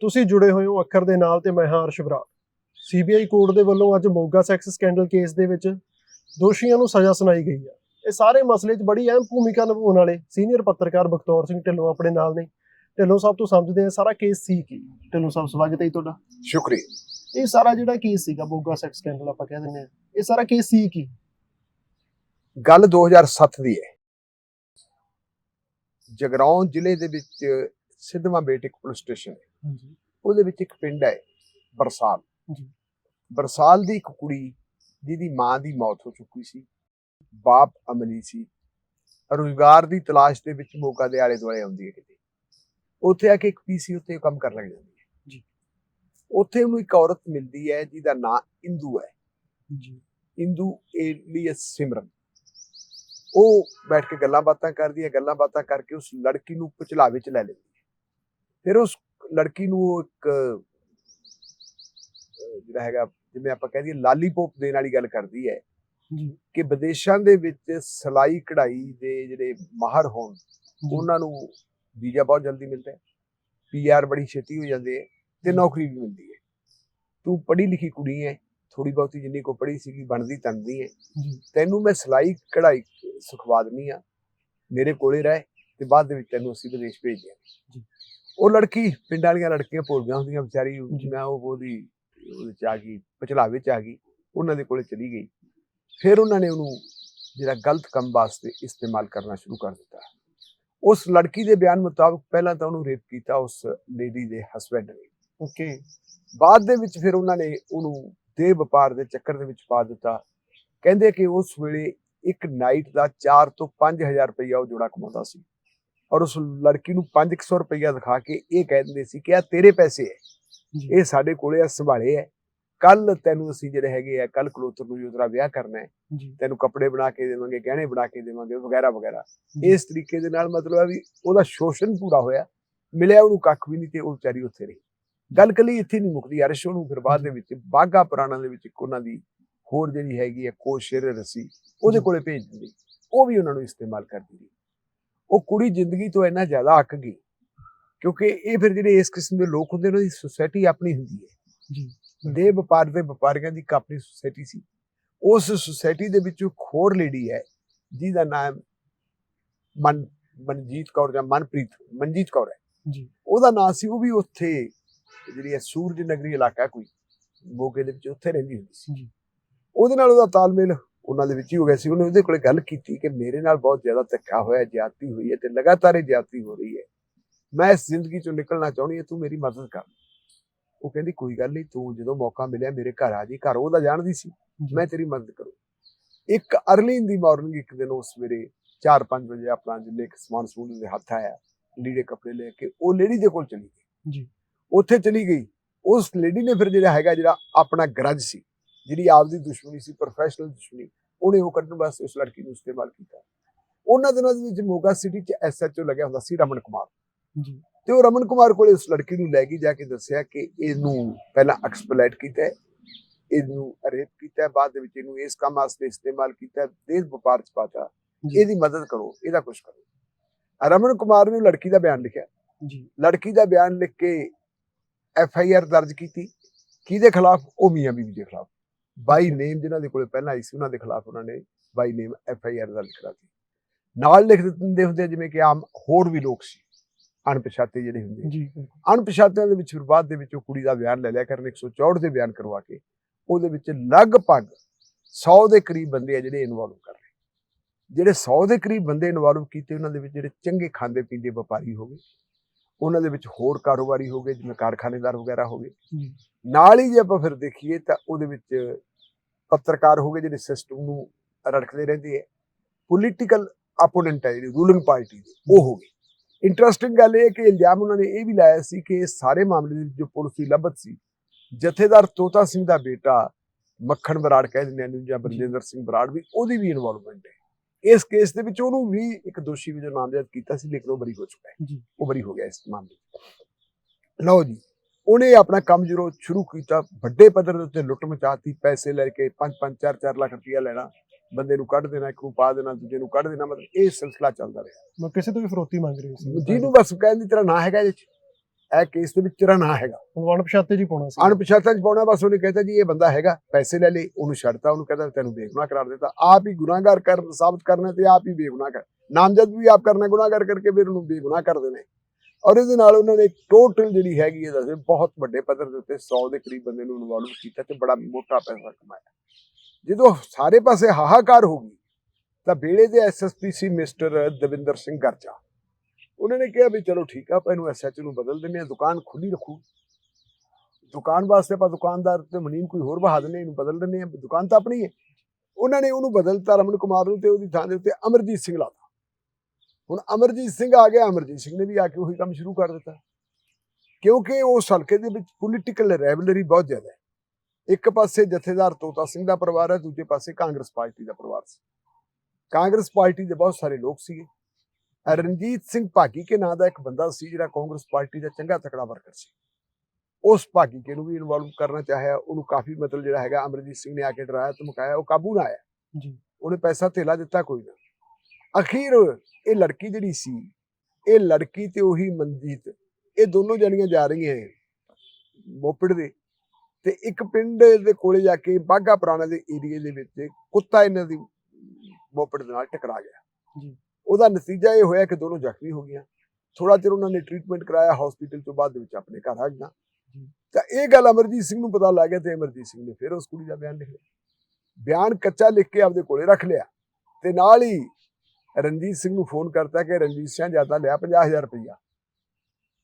ਤੁਸੀਂ ਜੁੜੇ ਹੋਏ ਹੋ ਅੱਖਰ ਦੇ ਨਾਲ ਤੇ ਮੈਂ ਹਾਂ ਅਰਸ਼ ਬਰਾੜ ਸੀਬੀਆਈ ਕੋਰਟ ਦੇ ਵੱਲੋਂ ਅੱਜ ਮੋਗਾ ਸੈਕਸ ਸਕੈਂਡਲ ਕੇਸ ਦੇ ਵਿੱਚ ਦੋਸ਼ੀਆਂ ਨੂੰ ਸਜ਼ਾ ਸੁਣਾਈ ਗਈ ਹੈ। ਇਹ ਸਾਰੇ ਮਸਲੇ 'ਚ ਬੜੀ ਅਹਿਮ ਭੂਮਿਕਾ ਨਿਭਾਉਣ ਵਾਲੇ ਸੀਨੀਅਰ ਪੱਤਰਕਾਰ ਬਖਤੌਰ ਸਿੰਘ ਢਿੱਲੋਂ ਆਪਣੇ ਨਾਲ ਨੇ। ਢਿੱਲੋਂ ਸਾਹਿਬ ਤੋਂ ਸਮਝਦੇ ਆ ਸਾਰਾ ਕੇਸ ਸੀ ਕੀ? ਢਿੱਲੋਂ ਸਾਹਿਬ ਸਵਾਗਤ ਹੈ ਤੁਹਾਡਾ। ਸ਼ੁਕਰੀਆ। ਇਹ ਸਾਰਾ ਜਿਹੜਾ ਕੇਸ ਸੀਗਾ ਮੋਗਾ ਸੈਕਸ ਸਕੈਂਡਲ ਆਪਾਂ ਕਹਿ ਦਿੰਦੇ ਆ ਇਹ ਸਾਰਾ ਕੇਸ ਸੀ ਕੀ? ਗੱਲ 2007 ਦੀ ਹੈ। ਜਗਰਾਉਂ ਜ਼ਿਲ੍ਹੇ ਦੇ ਵਿੱਚ ਸਿੱਧਵਾਂ ਬੇਟ ਇੱਕ ਪੁਲਿਸ ਸਟੇਸ਼ਨ ਹੈ। ਹਾਂਜੀ। ਉਹਦੇ ਵਿੱਚ ਇੱਕ ਪਿੰਡ ਹੈ ਬਰਸਾਲ। ਜੀ। ਬਰਸਾਲ ਦੀ ਇੱਕ ਕੁੜੀ ਜਿਹਦੀ ਮਾਂ ਦੀ ਮੌਤ ਹੋ ਚੁੱਕੀ ਸੀ। ਬਾਪ ਅਮਲੀ ਸੀ। ਰੋਜ਼ਗਾਰ ਦੀ ਤਲਾਸ਼ ਦੇ ਵਿੱਚ ਮੋਗਾ ਦੇ ਆਲੇ ਦੁਆਲੇ ਆਉਂਦੀ ਹੈ ਕਿਤੇ। ਉੱਥੇ ਆ ਕੇ ਇੱਕ ਪੀਸੀ ਉੱਤੇ ਕੰਮ ਕਰਨ ਲੱਗ ਜਾਂਦੀ ਹੈ। ਜੀ। ਉੱਥੇ ਉਹਨੂੰ ਇੱਕ ਔਰਤ ਮਿਲਦੀ ਹੈ ਜਿਹਦਾ ਨਾਂ ਇੰਦੂ ਹੈ। ਜੀ। ਇੰਦੂ ਏਲੀਅਸ ਸਿਮਰਨ। ਉਹ ਬੈਠ ਕੇ ਗੱਲਾਂ ਬਾਤਾਂ ਕਰਦੀ ਹੈ ਗੱਲਾਂ ਬਾਤਾਂ ਕਰਕੇ ਉਸ ਲੜਕੀ ਨੂੰ ਪਚਲਾਵੇ ਚ ਲੈ ਲੈਂਦੀ ਹੈ। ਫਿਰ ਉਸ ਲੜਕੀ ਨੂੰ ਉਹ ਇੱਕ ਜਿਹੜਾ ਹੈਗਾ ਜਿਵੇਂ ਆਪਾਂ ਕਹਿ ਦਈਏ ਲਾਲੀਪੌਪ ਦੇਣ ਵਾਲੀ ਗੱਲ ਕਰਦੀ ਹੈ ਕਿ ਵਿਦੇਸ਼ਾਂ ਦੇ ਵਿੱਚ ਸਲਾਈ ਕਢਾਈ ਦੇ ਜਿਹੜੇ ਮਾਹਰ ਹੋਣ ਉਹਨਾਂ ਨੂੰ ਵੀਜ਼ਾ ਬਹੁਤ ਜਲਦੀ ਮਿਲਦਾ ਹੈ ਪੀਆਰ ਬੜੀ ਛੇਤੀ ਹੋ ਜਾਂਦੇ ਹੈ ਤੇ। ਨੌਕਰੀ ਵੀ ਮਿਲਦੀ ਹੈ। ਤੂੰ ਪੜ੍ਹੀ ਲਿਖੀ ਕੁੜੀ ਹੈ ਥੋੜੀ ਬਹੁਤੀ ਜਿੰਨੀ ਕੋ ਪੜ੍ਹੀ ਸੀਗੀ ਬਣਦੀ ਤੰਦੀ ਹੈ। ਤੈਨੂੰ ਮੈਂ ਸਲਾਈ ਕਢਾਈ ਸਿਖਵਾ ਦਿੰਨੀ ਆ ਮੇਰੇ ਕੋਲੇ ਰਹਿ ਤੇ ਬਾਅਦ ਦੇ ਵਿੱਚ ਤੈਨੂੰ ਅਸੀਂ ਵਿਦੇਸ਼ ਭੇਜ ਜੀ। ਦਿਆਂਗੇ ਉਹ ਲੜਕੀ ਪਿੰਡਾਂ ਵਾਲੀਆਂ ਲੜਕੀਆਂ ਭੋਲੀਆਂ ਹੁੰਦੀਆਂ ਵਿਚਾਰੀ। ਮੈਂ ਉਹ ਉਹਦੀ ਉਹਦੇ ਚ ਆ ਗਈ ਪਚਲਾਵੇ ਚ ਆ ਗਈ ਉਹਨਾਂ ਦੇ ਕੋਲੇ ਚਲੀ ਗਈ। ਫਿਰ ਉਹਨਾਂ ਨੇ ਉਹਨੂੰ ਜਿਹੜਾ ਗਲਤ ਕੰਮ ਵਾਸਤੇ ਇਸਤੇਮਾਲ ਕਰਨਾ ਸ਼ੁਰੂ ਕਰ ਦਿੱਤਾ। ਉਸ ਲੜਕੀ ਦੇ ਬਿਆਨ ਮੁਤਾਬਕ ਪਹਿਲਾਂ ਤਾਂ ਉਹਨੂੰ ਰੇਪ ਕੀਤਾ ਉਸ ਲੇਡੀ ਦੇ ਹਸਬੰਡ ਨੇ। ਓਕੇ। ਬਾਅਦ ਦੇ ਵਿੱਚ ਫਿਰ ਉਹਨਾਂ ਨੇ ਉਹਨੂੰ ਦੇਹ ਵਪਾਰ ਦੇ ਚੱਕਰ ਦੇ ਵਿੱਚ ਪਾ ਦਿੱਤਾ। ਕਹਿੰਦੇ ਕਿ ਉਸ ਵੇਲੇ ਇੱਕ ਨਾਈਟ ਦਾ 4 ਤੋਂ 5000 ਰੁਪਇਆ ਉਹ ਜੋੜਾ ਕਮਾਉਂਦਾ ਸੀ। ਔਰ ਉਸ ਲੜਕੀ ਨੂੰ 500 ਰੁਪਇਆ ਦਿਖਾ ਕੇ ਇਹ ਕਹਿ ਦਿੰਦੇ ਸੀ ਕਿ ਆ ਤੇਰੇ ਪੈਸੇ ਹੈ। ਇਹ ਸਾਡੇ ਕੋਲੇ ਆ ਸੰਭਾਲੇ ਹੈ। ਕੱਲ ਤੈਨੂੰ ਅਸੀਂ ਜਿਹੜੇ ਹੈਗੇ ਆ ਕੱਲ ਕਲੋਤਰ ਨੂੰ ਜੋ ਤੇਰਾ ਵਿਆਹ ਕਰਨਾ ਹੈ ਤੈਨੂੰ ਕੱਪੜੇ ਬਣਾ ਕੇ ਦੇਵਾਂਗੇ ਗਹਿਣੇ ਬਣਾ ਕੇ ਦੇਵਾਂਗੇ ਵਗੈਰਾ ਵਗੈਰਾ। ਇਸ ਤਰੀਕੇ ਦੇ ਨਾਲ ਮਤਲਬ ਹੈ ਵੀ ਉਹਦਾ ਸ਼ੋਸ਼ਣ ਪੂਰਾ ਹੋਇਆ। ਮਿਲਿਆ ਉਹਨੂੰ ਕੱਖ ਵੀ ਨਹੀਂ ਤੇ ਉਹ ਵਿਚਾਰੀ ਉੱਥੇ ਰਹੀ। ਗੱਲ ਕੱਲੀ ਇੱਥੇ ਨਹੀਂ ਮੁੱਕਦੀ ਅਰਸ਼ ਉਹਨੂੰ ਫਿਰ ਬਾਅਦ ਦੇ ਵਿੱਚ ਬਾਗਾ ਪੁਰਾਣਾ ਦੇ ਵਿੱਚ ਇੱਕ ਉਹਨਾਂ ਦੀ ਹੋਰ ਜਿਹੜੀ ਹੈਗੀ ਹੈ ਕੋਸ਼ਰ ਰਸੀ ਉਹਦੇ। ਕੋਲੇ ਭੇਜ ਦਿੰਦੀ। ਉਹ ਵੀ ਉਹਨਾਂ ਨੂੰ ਇਸਤੇਮਾਲ ਕਰਦੀ ਰਹੀ। ਉਹ ਕੁੜੀ ਜ਼ਿੰਦਗੀ ਤੋਂ ਇੰਨਾ ਜ਼ਿਆਦਾ ਅੱਕ ਗਈ ਕਿਉਂਕਿ ਇਹ ਫਿਰ ਜਿਹੜੇ ਇਸ ਕਿਸਮ ਦੇ ਲੋਕ ਹੁੰਦੇ ਨੇ ਉਹਦੀ ਸੁਸਾਇਟੀ ਆਪਣੀ ਹੁੰਦੀ ਹੈ। ਜੀ ਦੇ ਵਪਾਰ ਦੇ ਵਪਾਰੀਆਂ ਦੀ ਆਪਣੀ ਸੁਸਾਇਟੀ ਸੀ। ਉਸ ਸੁਸਾਇਟੀ ਦੇ ਵਿੱਚ ਇੱਕ ਹੋਰ ਲੇਡੀ ਹੈ ਜਿਹਦਾ ਨਾਮ ਮਨ ਮਨਜੀਤ ਕੌਰ ਜਾਂ ਮਨਪ੍ਰੀਤ ਮਨਜੀਤ ਕੌਰ ਹੈ। ਜੀ। ਉਹਦਾ ਨਾਮ ਸੀ ਉਹ ਵੀ ਉੱਥੇ ਜਿਹੜੀ ਹੈ ਸੂਰਜ ਨਗਰੀ ਇਲਾਕਾ ਕੋਈ ਮੋਗੇ ਦੇ ਵਿੱਚ ਉੱਥੇ ਰਹਿੰਦੀ ਹੁੰਦੀ ਸੀ। ਜੀ। ਉਹਦੇ ਨਾਲ ਉਹਦਾ ਤਾਲਮੇਲ ਉਹਨਾਂ ਦੇ ਵਿੱਚ ਹੀ ਹੋ ਗਿਆ ਸੀ ਉਹਨੇ ਉਹਦੇ ਕੋਲੇ ਗੱਲ ਕੀਤੀ ਕਿ ਮੇਰੇ ਨਾਲ ਬਹੁਤ ਜ਼ਿਆਦਾ ਧੱਕਾ ਹੋਇਆ ਜ਼ਿਆਦਤੀ ਹੋਈ ਹੈ ਤੇ ਲਗਾਤਾਰ ਇਹ ਜ਼ਿਆਦਤੀ ਹੋ ਰਹੀ ਹੈ। ਮੈਂ ਇਸ ਜ਼ਿੰਦਗੀ ਚੋਂ ਨਿਕਲਣਾ ਚਾਹੁੰਦੀ ਹਾਂ ਤੂੰ ਮੇਰੀ ਮਦਦ ਕਰ। ਉਹ ਕਹਿੰਦੀ ਕੋਈ ਗੱਲ ਨਹੀਂ ਤੂੰ ਜਦੋਂ ਮੌਕਾ ਮਿਲਿਆ ਮੇਰੇ ਘਰ ਆ ਜੀ ਘਰ ਉਹਦਾ ਜਾਣਦੀ ਸੀ। ਮੈਂ ਤੇਰੀ ਮਦਦ ਕਰੂੰ। ਇੱਕ ਅਰਲੀ ਇਨ ਦੀ ਮਾਰਨਿੰਗ ਇੱਕ ਦਿਨ ਉਸ ਸਵੇਰੇ 4-5 ਵਜੇ ਆਪਣਾ ਜਿੰਨੇ ਕੁ ਸਮਾਨ ਸਮੂਨ ਦੇ ਹੱਥ ਆਇਆ ਲੀੜੇ ਕੱਪੜੇ ਲੈ ਕੇ ਉਹ ਲੇਡੀ ਦੇ ਕੋਲ ਚਲੀ ਗਈ। ਜੀ। ਉੱਥੇ ਚਲੀ ਗਈ। ਉਸ ਲੇਡੀ ਨੇ ਫਿਰ ਜਿਹੜਾ ਹੈਗਾ ਜਿਹੜਾ ਆਪਣਾ ਗਰਜ ਸੀ ਜਿਹੜੀ ਆਪਦੀ ਦੁਸ਼ਮਣੀ ਸੀ ਪ੍ਰੋਫੈਸ਼ਨਲ ਦੁਸ਼ਮਣੀ ਉਹਨੇ ਉਹ ਕੱਢਣ ਵਾਸਤੇ ਉਸ ਲੜਕੀ ਨੂੰ ਇਸਤੇਮਾਲ ਕੀਤਾ। ਉਹਨਾਂ ਦਿਨਾਂ ਦੇ ਵਿੱਚ ਮੋਗਾ ਸਿਟੀ 'ਚ ਐਸਐਚਓ ਲੱਗਿਆ ਹੁੰਦਾ ਸੀ ਰਮਨ ਕੁਮਾਰ। ਜੀ। ਤੇ ਉਹ ਰਮਨ ਕੁਮਾਰ ਕੋਲੇ ਉਸ ਲੜਕੀ ਨੂੰ ਲੈ ਗਈ ਜਾ ਕੇ ਦੱਸਿਆ ਕਿ ਇਹਨੂੰ ਪਹਿਲਾਂ ਐਕਸਪਲੋਇਟ ਕੀਤਾ ਇਹਨੂੰ ਰੇਪ ਕੀਤਾ ਬਾਅਦ ਦੇ ਵਿੱਚ ਇਹਨੂੰ ਇਸ ਕੰਮ ਵਾਸਤੇ ਇਸਤੇਮਾਲ ਕੀਤਾ ਦੇਸ਼ ਵਪਾਰ ਚ ਪਾਤਾ। ਇਹਦੀ ਮਦਦ ਕਰੋ ਇਹਦਾ ਕੁਝ ਕਰੋ। ਰਮਨ ਕੁਮਾਰ ਨੇ ਲੜਕੀ ਦਾ ਬਿਆਨ ਲਿਖਿਆ। ਜੀ। ਲੜਕੀ ਦਾ ਬਿਆਨ ਲਿਖ ਕੇ ਐਫ ਆਈ ਆਰ ਦਰਜ ਕੀਤੀ। ਕਿਹਦੇ ਖਿਲਾਫ? ਉਹ ਮੀਆਂ ਬੀਬੀ ਦੇ ਖਿਲਾਫ। ਬਾਈ ਨੇਮ ਜਿਨ੍ਹਾਂ ਦੇ ਕੋਲੇ ਪਹਿਲਾਂ ਆਈ ਸੀ ਉਹਨਾਂ ਦੇ ਖਿਲਾਫ ਉਹਨਾਂ ਨੇ ਬਾਈ ਨੇਮ ਐਫ ਆਈ ਆਰ ਦਰਜ ਕਰਾਤੀ ਨਾਲ ਲਿਖ ਦਿੰਦੇ ਹੁੰਦੇ ਜਿਵੇਂ ਕਿ ਆਮ ਹੋਰ ਵੀ ਲੋਕ ਸੀ ਅਣਪਛਾਤੇ ਜਿਹੜੇ ਹੁੰਦੇ। ਜੀ। ਅਣਪਛਾਤਿਆਂ ਦੇ ਵਿੱਚ ਫਿਰ ਬਾਅਦ ਦੇ ਵਿੱਚ ਉਹ ਕੁੜੀ ਦਾ ਬਿਆਨ ਲੈ ਲਿਆ ਕਰਨ 164 ਦੇ ਬਿਆਨ ਕਰਵਾ ਕੇ ਉਹਦੇ ਵਿੱਚ ਲਗਭਗ 100 ਦੇ ਕਰੀਬ ਬੰਦੇ ਆ ਜਿਹੜੇ ਇਨਵੋਲਵ ਕਰ ਰਹੇ ਜਿਹੜੇ 100 ਦੇ ਕਰੀਬ ਬੰਦੇ ਇਨਵੋਲਵ ਕੀਤੇ ਉਹਨਾਂ ਦੇ ਵਿੱਚ ਜਿਹੜੇ ਚੰਗੇ ਖਾਂਦੇ ਪੀਂਦੇ ਵਪਾਰੀ ਹੋ ਗਏ ਉਹਨਾਂ ਦੇ ਵਿੱਚ ਹੋਰ ਕਾਰੋਬਾਰੀ ਹੋ ਗਏ ਜਿਵੇਂ ਕਾਰਖਾਨੇਦਾਰ ਵਗੈਰਾ ਹੋ ਗਏ। ਨਾਲ ਹੀ ਜੇ ਆਪਾਂ ਫਿਰ ਦੇਖੀਏ ਤਾਂ ਉਹਦੇ ਵਿੱਚ ਪੱਤਰਕਾਰ ਹੋ ਗਏ ਜਿਹੜੇ ਸਿਸਟਮ ਨੂੰ ਰੜਕਦੇ ਰਹਿੰਦੇ ਹੈ ਪੋਲੀਟੀਕਲ ਆਪੋਨੈਂਟ ਹੈ ਜਿਹੜੀ ਰੂਲਿੰਗ ਪਾਰਟੀ ਦੇ ਉਹ ਹੋ ਗਏ। ਇੰਟਰਸਟਿੰਗ ਗੱਲ ਇਹ ਹੈ ਕਿ ਇਲਜ਼ਾਮ ਉਹਨਾਂ ਨੇ ਇਹ ਵੀ ਲਾਇਆ ਸੀ ਕਿ ਸਾਰੇ ਮਾਮਲੇ ਦੇ ਵਿੱਚ ਜੋ ਪੁਲਿਸ ਦੀ ਲੱਭਤ ਸੀ ਜਥੇਦਾਰ ਤੋਤਾ ਸਿੰਘ ਦਾ ਬੇਟਾ ਮੱਖਣ ਬਰਾੜ ਕਹਿ ਦਿੰਦੇ ਨੇ ਜਾਂ ਬਰਜਿੰਦਰ ਸਿੰਘ ਬਰਾੜ ਵੀ ਉਹਦੀ ਵੀ ਇਨਵੋਲਵਮੈਂਟ ਹੈ। ਇਸ ਕੇਸ ਦੇ ਵਿੱਚ ਉਹਨੂੰ ਵੀ ਇੱਕ ਦੋਸ਼ੀ ਵਜੋਂ ਨਾਮਜ਼ਦ ਕੀਤਾ ਸੀ ਲੇਕਿਨ ਉਹ ਬਰੀ ਹੋ ਚੁੱਕਾ ਹੈ। ਜੀ। ਉਹ ਬਰੀ ਹੋ ਗਿਆ ਇਸ ਮਾਮਲੇ। ਲਓ ਜੀ ਉਹਨੇ ਆਪਣਾ ਕੰਮ ਜਦੋਂ ਸ਼ੁਰੂ ਕੀਤਾ ਵੱਡੇ ਪੱਧਰ ਦੇ ਉੱਤੇ ਲੁੱਟ ਮਚਾਤੀ ਪੈਸੇ ਲੈ ਕੇ 5-5 4-4 ਲੱਖ ਰੁਪਇਆ ਲੈਣਾ ਬੰਦੇ ਨੂੰ ਕੱਢ ਦੇਣਾ ਇੱਕ ਨੂੰ ਪਾ ਦੇਣਾ ਦੂਜੇ ਨੂੰ ਕੱਢ ਦੇਣਾ ਮਤਲਬ ਇਹ ਸਿਲਸਿਲਾ ਚੱਲਦਾ ਰਿਹਾ। ਮੈਂ ਕਿਸੇ ਤੋਂ ਵੀ ਫਰੋਤੀ ਮੰਗ ਰਹੀ ਸੀ। ਜਿਹਨੂੰ ਬਸ ਕਹਿਣ ਦੀ ਤਰ੍ਹਾਂ ਨਾ ਹੈਗਾ ਇਹਦੇ 'ਚ। ਇਹ ਕੇਸ ਦੇ ਵਿੱਚ ਤੇਰਾ ਨਾਂ ਹੈਗਾ। ਹੁਣ ਪਛਾਤੇ ਜੀ ਪਾਉਣਾ ਸੀ। ਅਣਪਛਾਤਾ ਚ ਪਾਉਣਾ ਬਸ ਉਹਨੇ ਕਹਿੰਦਾ ਜੀ ਇਹ ਬੰਦਾ ਹੈਗਾ ਪੈਸੇ ਲੈ ਲਏ ਉਹਨੂੰ ਛੱਡਤਾ ਉਹਨੂੰ ਕਹਿੰਦਾ ਤੈਨੂੰ ਬੇਗੁਨਾਹ ਕਰਾਰ ਦਿੱਤਾ। ਆਪ ਹੀ ਗੁਨਾਹਗਾਰ ਕਰ ਸਾਬਤ ਕਰਨਾ ਤੇ ਆਪ ਹੀ ਬੇਗੁਨਾਹ ਕਰ। ਨਾਮਜ਼ਦ ਵੀ ਆਪ ਕਰਨਾ ਗੁਨਾਹਗਾਰ ਕਰਕੇ ਫਿਰ ਉਹਨੂੰ ਬੇਗੁਨਾਹ ਕਰ ਦੇਣੇ। ਔਰ ਇਹਦੇ ਨਾਲ ਉਹਨਾਂ ਨੇ ਟੋਟਲ ਜਿਹੜੀ ਹੈਗੀ ਹੈ ਦੱਸੇ ਬਹੁਤ ਵੱਡੇ ਪੱਧਰ ਦੇ ਉੱਤੇ 100 ਦੇ ਕਰੀਬ ਬੰਦੇ ਨੂੰ ਇਨਵੋਲਵ ਕੀਤਾ ਤੇ ਬੜਾ ਮੋਟਾ ਪੈਸਾ ਕਮਾਇਆ। ਜਦੋਂ ਸਾਰੇ ਪਾਸੇ ਹਾਹਾਕਾਰ ਹੋ ਗਈ ਤਾਂ ਵੇਲੇ ਦੇ ਐਸਐਸਪੀ ਸੀ ਮਿਸਟਰ ਦਵਿੰਦਰ ਸਿੰਘ ਗਰਜਾ ਉਹਨਾਂ ਨੇ ਕਿਹਾ ਵੀ ਚਲੋ ਠੀਕ ਆ, ਆਪਾਂ ਇਹਨੂੰ ਐਸਐਚ ਨੂੰ ਬਦਲ ਦਿੰਦੇ ਆ ਦੁਕਾਨ ਖੁੱਲੀ ਰੱਖੂ। ਦੁਕਾਨ ਵਾਸਤੇ ਆਪਾਂ ਦੁਕਾਨਦਾਰ ਤੇ ਮਨੀਮ ਕੋਈ ਹੋਰ ਬਹਾ ਦਿੰਦੇ ਇਹਨੂੰ ਬਦਲ ਦਿੰਦੇ ਆ ਦੁਕਾਨ ਤਾਂ ਆਪਣੀ ਹੈ। ਉਹਨਾਂ ਨੇ ਉਹਨੂੰ ਬਦਲਤਾ ਰਮਨ ਕੁਮਾਰ ਨੂੰ ਤੇ ਉਹਦੀ ਥਾਂ ਦੇ ਉੱਤੇ ਅਮਰਜੀਤ ਸਿੰਘ ਲਾਤਾ। ਹੁਣ ਅਮਰਜੀਤ ਸਿੰਘ ਆ ਗਿਆ, ਅਮਰਜੀਤ ਸਿੰਘ ਨੇ ਵੀ ਆ ਕੇ ਉਹੀ ਕੰਮ ਸ਼ੁਰੂ ਕਰ ਦਿੱਤਾ। ਕਿਉਂਕਿ ਉਸ ਹਲਕੇ ਦੇ ਵਿੱਚ ਪੋਲੀਟੀਕਲ ਰੈਵਲਰੀ ਬਹੁਤ ਜ਼ਿਆਦਾ ਹੈ। ਇੱਕ ਪਾਸੇ ਜਥੇਦਾਰ ਤੋਤਾ ਸਿੰਘ ਦਾ ਪਰਿਵਾਰ ਹੈ, ਦੂਜੇ ਪਾਸੇ ਕਾਂਗਰਸ ਪਾਰਟੀ ਦਾ ਪਰਿਵਾਰ ਸੀ। ਕਾਂਗਰਸ ਪਾਰਟੀ ਦੇ ਬਹੁਤ ਸਾਰੇ ਲੋਕ ਸੀਗੇ। ਰਣਜੀਤ ਸਿੰਘ ਭਾਗੀ ਕੇ ਨਾਂ ਦਾ ਇੱਕ ਬੰਦਾ ਸੀ ਜਿਹੜਾ ਕਾਂਗਰਸ ਪਾਰਟੀ ਦਾ ਚੰਗਾ ਤਕੜਾ ਵਰਕਰ ਸੀ। ਉਸ ਭਾਗੀ ਕੇ ਨੂੰ ਵੀ ਇਨਵੋਲਵ ਕਰਨਾ ਚਾਹਿਆ ਉਹਨੂੰ ਕਾਫੀ ਮਤਲਬ ਜਿਹੜਾ ਹੈਗਾ ਅਮਰਜੀਤ ਸਿੰਘ ਨੇ ਆ ਕੇ ਡਰਾਇਆ ਧਮਕਾਇਆ ਉਹ ਕਾਬੂ ਨਾ ਆਇਆ। ਜੀ। ਉਹਨੇ ਪੈਸਾ ਧੇਲਾ ਦਿੱਤਾ ਕੋਈ ਨਾ। ਅਖੀਰ ਇਹ ਲੜਕੀ ਜਿਹੜੀ ਸੀ ਇਹ ਲੜਕੀ ਤੇ ਉਹੀ ਮਨਜੀਤ ਇਹ ਦੋਨੋਂ ਜਣੀਆਂ ਜਾ ਰਹੀਆਂ ਮੋਪੜ ਦੇ। ਤੇ ਇੱਕ ਪਿੰਡ ਦੇ ਕੋਲੇ ਜਾ ਕੇ ਬਾਗਾ ਪੁਰਾਣਾ ਦੇ ਏਰੀਏ ਦੇ ਵਿੱਚ ਕੁੱਤਾ ਇਹਨਾਂ ਦੀ ਮੋਪੜ ਦੇ ਨਾਲ ਟਕਰਾ ਗਿਆ। ਜੀ। ਉਹਦਾ ਨਤੀਜਾ ਇਹ ਹੋਇਆ ਕਿ ਦੋਨੋਂ ਜ਼ਖਮੀ ਹੋ ਗਈਆਂ। ਥੋੜਾ ਚਿਰ ਉਹਨਾਂ ਨੇ ਟ੍ਰੀਟਮੈਂਟ ਕਰਾਇਆ ਹਸਪੀਟਲ ਤੋਂ ਬਾਅਦ ਦੇ ਵਿੱਚ ਆਪਣੇ ਘਰ ਆ ਗਈਆਂ। ਤਾਂ ਇਹ ਗੱਲ ਅਮਰਜੀਤ ਸਿੰਘ ਨੂੰ ਪਤਾ ਲੱਗ ਗਿਆ ਤੇ ਅਮਰਜੀਤ ਸਿੰਘ ਨੇ ਫਿਰ ਉਸ ਕੁੜੀ ਦਾ ਬਿਆਨ ਲਿਖ ਲਿਆ। ਬਿਆਨ ਕੱਚਾ ਲਿਖ ਕੇ ਆਪਦੇ ਕੋਲੇ ਰੱਖ ਲਿਆ ਤੇ ਨਾਲ ਹੀ ਰਣਜੀਤ ਸਿੰਘ ਨੂੰ ਫੋਨ ਕਰਤਾ ਕਿ ਰਣਜੀਤ ਸਿੰਘ ਜ਼ਿਆਦਾ ਲਿਆ 50000 ਰੁਪਈਆ।